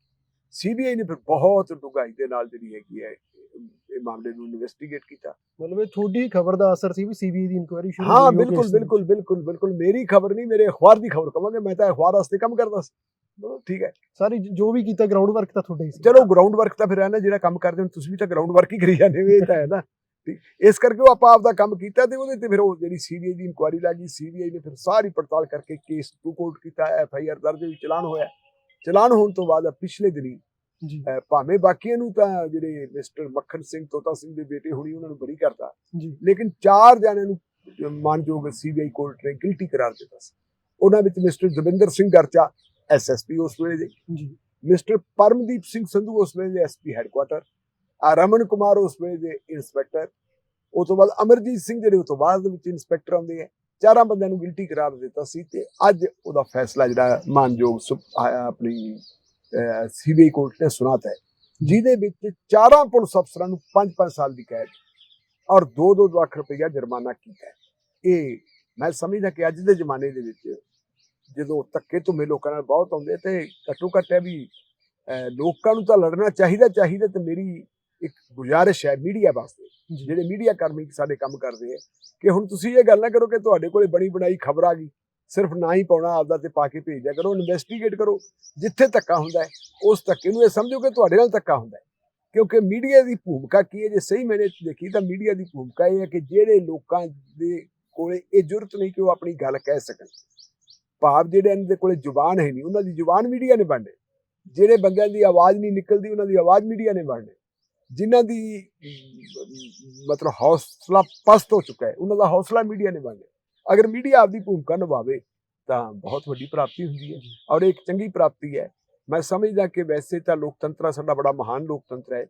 ਸੀਬੀਆਈ ਨੇ ਫਿਰ ਬਹੁਤ ਡੂੰਘਾਈ ਦੇ ਨਾਲ ਜਿਹੜੀ ਹੈਗੀ ਹੈ ਇਹ ਮਾਮਲੇ ਨੂੰ ਇਨਵੈਸਟੀਗੇਟ ਕੀਤਾ। ਮਤਲਬ ਇਹ ਤੁਹਾਡੀ ਖਬਰ ਦਾ ਅਸਰ ਸੀ ਵੀ ਸੀਬੀਆਈ ਦੀ ਇਨਕੁਆਇਰੀ ਸ਼ੁਰੂ ਹਾਂ ਬਿਲਕੁਲ ਬਿਲਕੁਲ ਬਿਲਕੁਲ ਬਿਲਕੁਲ। ਮੇਰੀ ਖਬਰ ਨਹੀਂ ਮੇਰੇ ਅਖਬਾਰ ਦੀ ਖਬਰ ਕਵਾਂਗੇ। ਮੈਂ ਤਾਂ ਅਖਬਾਰ ਵਾਸਤੇ ਕੰਮ ਕਰਦਾ ਸੀ। ਠੀਕ ਹੈ। ਸਾਰੀ ਜ- ਵੀ ਕੀਤਾ ਗਰਾਊਂਡ ਵਰਕ ਤਾਂ ਤੁਹਾਡਾ ਹੀ ਸੀ। ਚਲੋ ਗਰਾਊਂਡ ਵਰਕ ਤਾਂ ਫਿਰ ਹੈ ਨਾ ਜਿਹੜਾ ਕੰਮ ਕਰਦੇ ਹੋ ਤੁਸੀਂ ਵੀ ਤਾਂ ਗਰਾਊਂਡ ਵਰਕ ਹੀ ਕਰੀ ਜਾਂਦੇ ਹੋ ਇਹ ਤਾਂ ਹੈ ਨਾ। ਇਸ ਕਰਕੇ ਉਹ ਆਪਾਂ ਆਪਦਾ ਕੰਮ ਕੀਤਾ ਤੇ ਉਹਦੇ ਤੇ ਫਿਰ ਉਹ ਜਿਹੜੀ ਸੀਬੀਆਈ ਦੀ ਇਨਕੁਆਇਰੀ ਲੱਗੀ ਸੀਬੀਆਈ ਨੇ ਫਿਰ ਸਾਰੀ ਪੜਤਾਲ ਕਰਕੇ ਕੇਸ ਟੂ ਕੋਰਟ ਕੀਤਾ ਐਫ ਆਈ ਆਰ ਦਰਜ ਹੋਈ ਚਲਾਨ ਹੋਇਆ। ਚਲਾਨ ਹੋਣ ਤੋਂ ਬਾਅਦ ਪਿਛਲੇ ਦਿਨੀ ਜੀ। ਭਾਵੇਂ ਬਾਕੀਆਂ ਨੂੰ ਤਾਂ ਜਿਹੜੇ ਮਿਸਟਰ ਮੱਖਣ ਸਿੰਘ ਤੋਤਾ ਸਿੰਘ ਦੇ ਬੇਟੇ ਹੋਣੀ ਉਹਨਾਂ ਨੂੰ ਬਰੀ ਕਰਤਾ ਲੇਕਿਨ ਚਾਰ ਜਣਿਆਂ ਨੂੰ ਮਾਨਯੋਗ ਸੀਬੀਆਈ ਕੋਰਟ ਨੇ ਗਿਲਟੀ ਕਰਾਰ ਦਿੱਤਾ ਸੀ। ਉਹਨਾਂ ਵਿੱਚ ਮਿਸਟਰ ਦਵਿੰਦਰ ਸਿੰਘ ਗਰਚਾ ਐਸਐਸਪੀ ਉਸ ਵੇਲੇ ਦੇ। ਜੀ। ਮਿਸਟਰ ਪਰਮਦੀਪ ਸਿੰਘ ਸੰਧੂ ਉਸ ਵੇਲੇ ਦੇ ਐਸਪੀ ਹੈੱਡਕੁਆਟਰ ਆ ਰਮਨ ਕੁਮਾਰ ਉਸ ਵੇਲੇ ਦੇ ਇੰਸਪੈਕਟਰ ਉਸ ਤੋਂ ਬਾਅਦ ਅਮਰਜੀਤ ਸਿੰਘ ਜਿਹੜੇ ਉਸ ਤੋਂ ਬਾਅਦ ਵਿੱਚ ਇੰਸਪੈਕਟਰ ਆਉਂਦੇ ਆ। ਚਾਰਾਂ ਬੰਦਿਆਂ ਨੂੰ ਗਿਲਟੀ ਕਰਾਰ ਦਿੱਤਾ ਸੀ ਤੇ ਅੱਜ ਉਹਦਾ ਫੈਸਲਾ ਜਿਹੜਾ ਮਾਨਯੋਗ ਆਪਣੀ ਸੀਬੀਆਈ ਕੋਰਟ ਨੇ ਸੁਣਾਤਾ ਹੈ। ਜਿਹਦੇ ਵਿੱਚ ਚਾਰਾਂ ਪੁਲਿਸ ਅਫਸਰਾਂ ਨੂੰ 5-5 ਸਾਲ ਦੀ ਕੈਦ ਔਰ 2-2 ਲੱਖ ਰੁਪਈਆ ਜੁਰਮਾਨਾ ਕੀਤਾ ਹੈ। ਇਹ ਮੈਂ ਸਮਝਦਾ ਕਿ ਅੱਜ ਦੇ ਜ਼ਮਾਨੇ ਦੇ ਵਿੱਚ ਜਦੋਂ ਧੱਕੇ ਧੁੰਮੇ ਲੋਕਾਂ ਨਾਲ ਬਹੁਤ ਆਉਂਦੇ ਤੇ ਘੱਟੋ ਘੱਟ ਹੈ ਵੀ ਲੋਕਾਂ ਨੂੰ ਤਾਂ ਲੜਨਾ ਚਾਹੀਦਾ ਚਾਹੀਦਾ ਤੇ ਮੇਰੀ ਇੱਕ ਗੁਜ਼ਾਰਿਸ਼ ਹੈ ਮੀਡੀਆ ਵਾਸਤੇ। ਜਿਹੜੇ ਮੀਡੀਆ ਕਰਮੀ ਸਾਡੇ ਕੰਮ ਕਰਦੇ ਆ ਕਿ ਹੁਣ ਤੁਸੀਂ ਇਹ ਗੱਲ ਨਾ ਕਰੋ ਕਿ ਤੁਹਾਡੇ ਕੋਲੇ ਬਣੀ ਬਣਾਈ ਖਬਰ ਆ ਗਈ। ਸਿਰਫ ਨਾ ਹੀ ਪਾਉਣਾ ਆਪਦਾ ਤੇ ਪਾ ਕੇ ਭੇਜ ਦਿਆ ਕਰੋ ਇਨਵੈਸਟੀਗੇਟ ਕਰੋ। ਜਿੱਥੇ ਧੱਕਾ ਹੁੰਦਾ ਹੈ, ਉਸ ਧੱਕੇ ਨੂੰ ਇਹ ਸਮਝੋ ਕਿ ਤੁਹਾਡੇ ਨਾਲ ਧੱਕਾ ਹੁੰਦਾ ਹੈ। ਕਿਉਂਕਿ ਮੀਡੀਆ ਦੀ ਭੂਮਿਕਾ ਕੀ ਹੈ? ਜੇ ਸਹੀ ਮੈਨੇ ਦੇਖੀ ਤਾਂ ਮੀਡੀਆ ਦੀ ਭੂਮਿਕਾ ਇਹ ਹੈ ਕਿ ਜਿਹੜੇ ਲੋਕਾਂ ਦੇ ਕੋਲੇ ਇਹ ਜ਼ਰੂਰਤ ਨਹੀਂ ਕਿ ਉਹ ਆਪਣੀ ਗੱਲ ਕਹਿ ਸਕਣ। ਭਾਵ ਜਿਹੜੇ ਇਹਨਾਂ ਦੇ ਕੋਲੇ ਜ਼ੁਬਾਨ ਹੈ ਨਹੀਂ, ਉਹਨਾਂ ਦੀ ਜ਼ੁਬਾਨ ਮੀਡੀਆ ਨੇ ਬਣਨੀ ਜਿਹੜੇ ਬੰਦਿਆਂ ਦੀ ਆਵਾਜ਼ ਨਹੀਂ ਨਿਕਲਦੀ, ਉਹਨਾਂ ਦੀ ਆਵਾਜ਼ ਮੀਡੀਆ ਨੇ ਬਣਨੀ ਜਿਨ੍ਹਾਂ ਦੀ ਮਤਲਬ ਹੌਸਲਾ ਪਸਤ ਹੋ ਚੁੱਕਾ ਹੈ, ਉਹਨਾਂ ਦਾ ਹੌਸਲਾ ਮੀਡੀਆ ਨੇ ਬਣਨਾ ਅਗਰ ਮੀਡੀਆ ਆਪਦੀ ਭੂਮਿਕਾ ਨਿਭਾਵੇ ਤਾਂ ਬਹੁਤ ਵੱਡੀ ਪ੍ਰਾਪਤੀ ਹੁੰਦੀ ਹੈ ਔਰ ਇੱਕ ਚੰਗੀ ਪ੍ਰਾਪਤੀ ਹੈ। ਮੈਂ ਸਮਝਦਾ ਕਿ ਵੈਸੇ ਤਾਂ ਲੋਕਤੰਤਰ ਸਾਡਾ ਬੜਾ ਮਹਾਨ ਲੋਕਤੰਤਰ ਹੈ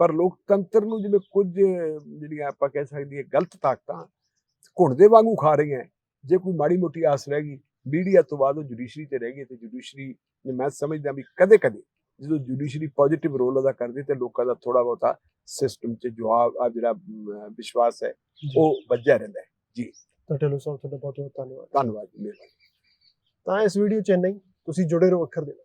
ਪਰ ਲੋਕਤੰਤਰ ਨੂੰ ਜਿਵੇਂ ਕੁਝ ਜਿਹੜੀਆਂ ਆਪਾਂ ਕਹਿ ਸਕਦੇ ਹਾਂ ਗਲਤ ਤਾਕਤਾਂ ਘੁੰਡਦੇ ਵਾਂਗੂ ਖਾ ਰਹੀਆਂ ਜੇ ਕੋਈ ਮਾੜੀ ਮੋਟੀ ਆਸ ਰਹਿ ਗਈ ਮੀਡੀਆ ਤੋਂ ਬਾਅਦ ਉਹ ਜੁਡੀਸ਼ਰੀ ਤੇ ਰਹਿ ਗਈ ਤੇ ਜੁਡੀਸ਼ਰੀ ਨੇ ਮੈਂ ਸਮਝਦਾ ਵੀ ਕਦੇ ਕਦੇ ਜਦੋਂ ਜੁਡੀਸ਼ਰੀ ਪੋਜ਼ਿਟਿਵ ਰੋਲ ਅਦਾ ਕਰਦੀ ਤੇ ਲੋਕਾਂ ਦਾ ਥੋੜਾ ਬਹੁਤਾ ਸਿਸਟਮ 'ਚ ਜਵਾਬ ਆ ਜਿਹੜਾ ਵਿਸ਼ਵਾਸ ਹੈ ਉਹ ਵੱਜਿਆ ਰਹਿੰਦਾ ਹੈ। ਤਾਂ ਢਿੱਲੋਂ ਸਾਹਿਬ ਤੁਹਾਡਾ ਬਹੁਤ ਬਹੁਤ ਧੰਨਵਾਦ। ਧੰਨਵਾਦ ਜੀ ਮਿਹਰਬਾਨੀ। ਤਾਂ ਇਸ ਵੀਡੀਓ ਚ ਇੰਨਾ ਹੀ। ਤੁਸੀਂ ਜੁੜੇ ਰਹੋ ਅੱਖਰ ਦੇ ਨਾਲ।